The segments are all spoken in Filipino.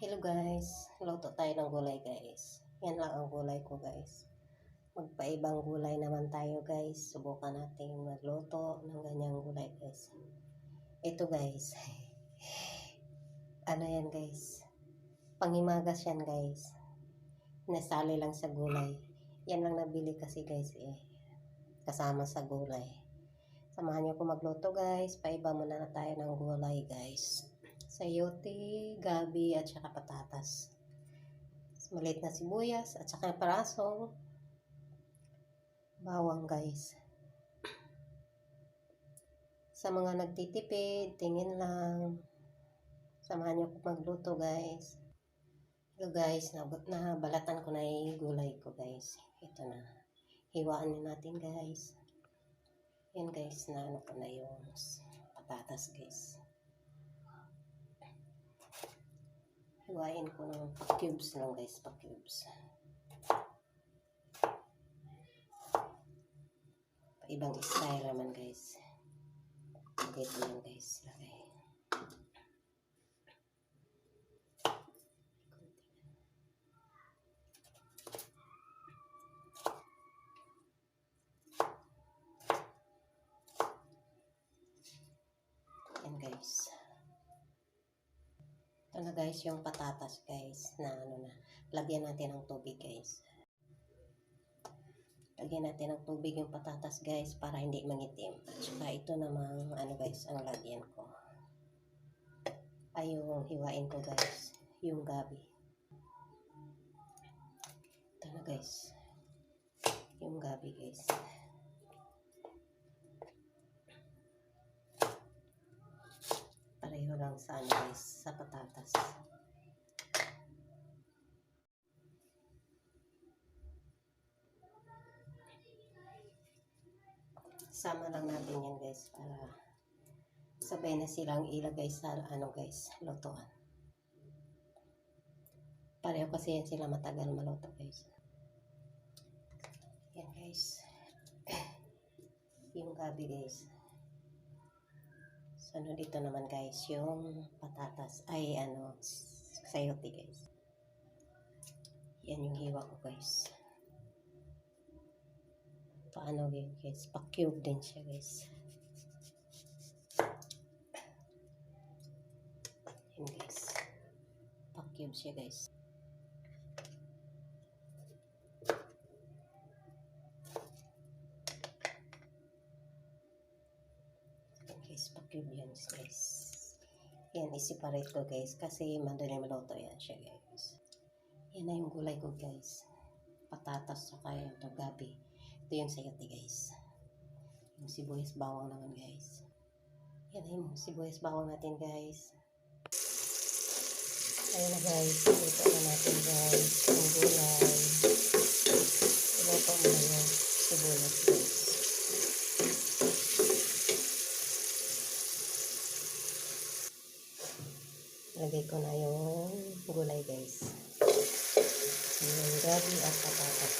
Hello guys, luto tayo ng gulay guys. Yan lang ang gulay ko guys. Magpaibang gulay naman tayo guys. Subukan natin magluto ng ganyang gulay guys. Ito guys. ano yan guys? Pangimagas yan guys. Nasali lang sa gulay. Yan lang nabili kasi guys eh. Kasama sa gulay. Samahan niyo ko magluto guys. Paiba muna na tayo ng gulay guys sayote, gabi, at saka patatas. Maliit na sibuyas, at saka parasong bawang guys. Sa mga nagtitipid, tingin lang. Samahan niyo ko magluto guys. Ito guys, nabalatan ko na yung gulay ko guys. Ito na. Hiwaan na natin guys. Yan guys, na ano ko na yung patatas guys. Hiwain ko ng pa-cubes lang guys, pa-cubes. Ibang style naman guys. Dito lang guys, lagay. Yan guys. Ito na guys yung patatas guys na ano na. Lagyan natin ng tubig guys. Lagyan natin ng tubig yung patatas guys para hindi mangitim. At saka ito namang ano guys ang lagyan ko. Ay yung hiwain ko guys. Yung gabi. Ito na guys. Yung gabi guys. Pareho lang sa ano guys, sa patatas. Sama lang natin yan guys para sabay na silang ilagay sa ano guys, lutuan. Pareho kasi yan sila matagal maluto guys. Yan guys. Yung gabi guys. So, ano dito naman guys, yung patatas, ay ano, sayote guys. Yan yung hiwa ko guys. Paano guys, pa-cube din siya guys. Yan guys. Pa-cube siya guys. Pa-cube yan guys. Yan, i-separate ko guys kasi madali maluto yan siya guys. Yan na yung gulay ko guys. Patatas saka yung gabi. Ito yung sayote guys. Yung sibuyas bawang naman guys. Yan na yung sibuyas bawang natin guys. Ayun na guys, ito na natin guys. Yung gulay. Iluto mo na yung sibuyas guys. Lagay ko na yung gulay guys. Yung gabi at patatas.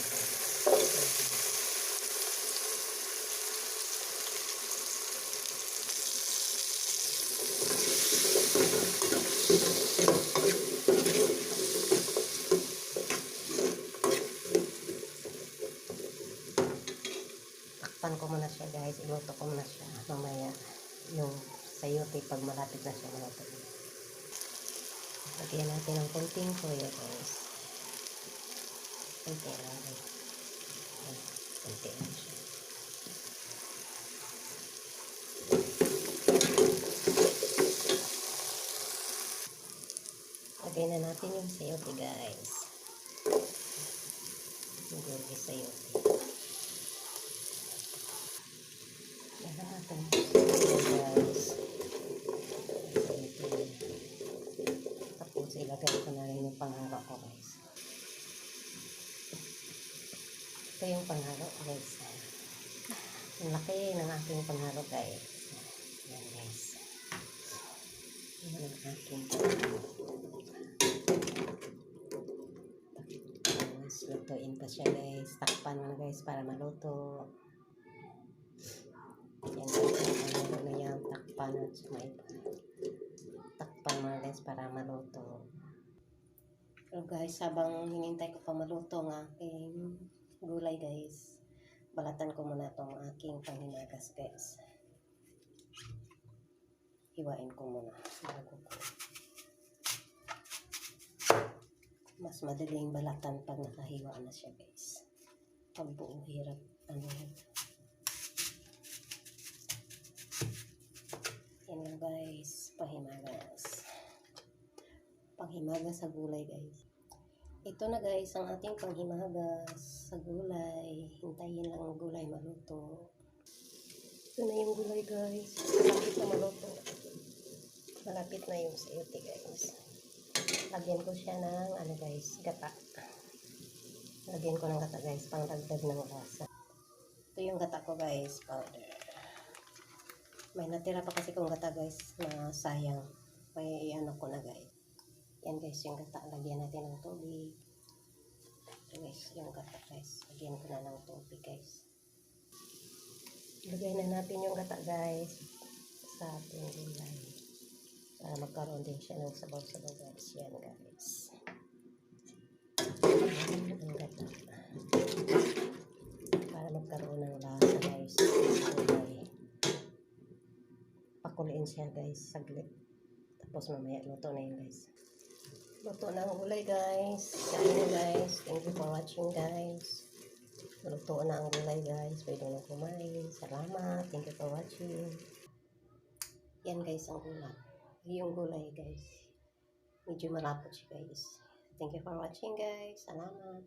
Takpan ko muna siya guys. Iluto ko muna siya. Mamaya yung sayote pag malapit na siya maluto. Lagyan natin ng konting toyo guys. Konti lang Konti lang siya. Lagyan na natin yung sayote guys. Yung gurgi sayote. Lagyan natin. Ayan guys. Sayote. Ilagay ko na rin yung panghalo ko guys. Ito yung panghalo guys. Ang laki ng aking panghalo guys. Yan guys. Yan ang aking panghalo. Tapos lutuin pa siya guys. Takpan mo na guys para maluto. Yan guys. Ano na yan. Takpan at may takpan mo na guys para maluto. Pero guys, habang hinintay ko pa maluto ng aking gulay guys, balatan ko muna itong aking panghimagas guys. Hiwain ko muna. Mas madaling balatan pag nakahiwa na siya guys. Pag buo hirap ano yun. Yan lang guys, pahimagas. Panghimagas sa gulay guys. Ito na guys ang ating panghimagas sa gulay. Hintayin lang ang gulay maluto. Ito na yung gulay guys. Malapit na maluto. Malapit na yung sayote guys. Lagyan ko siya ng ano guys, gata. Lagyan ko ng gata guys, pang dagdag ng lasa. Ito yung gata ko guys, powder. May natira pa kasi kong gata guys na sayang. May ano ko na guys. Yan guys, yung gata. Lagyan natin ng tubig. Ito guys, yung gata guys. Lagyan ko na ng tubig guys. Lagyan na natin yung gata guys sa ating gulay. Para magkaroon din siya ng sabaw-sabaw guys. Yan guys. Ang gata. Para magkaroon ng lasa guys. gulay. Pakuliin siya guys. Saglit. Tapos mamaya luto na yun guys. Luto na ang gulay guys. Kain na guys. Thank you for watching guys. Luto na ang gulay guys. Pwede na kumain. Salamat. Thank you for watching. Yan guys ang gulay. Yung gulay guys. Medyo malapot siya guys. Thank you for watching guys. Salamat.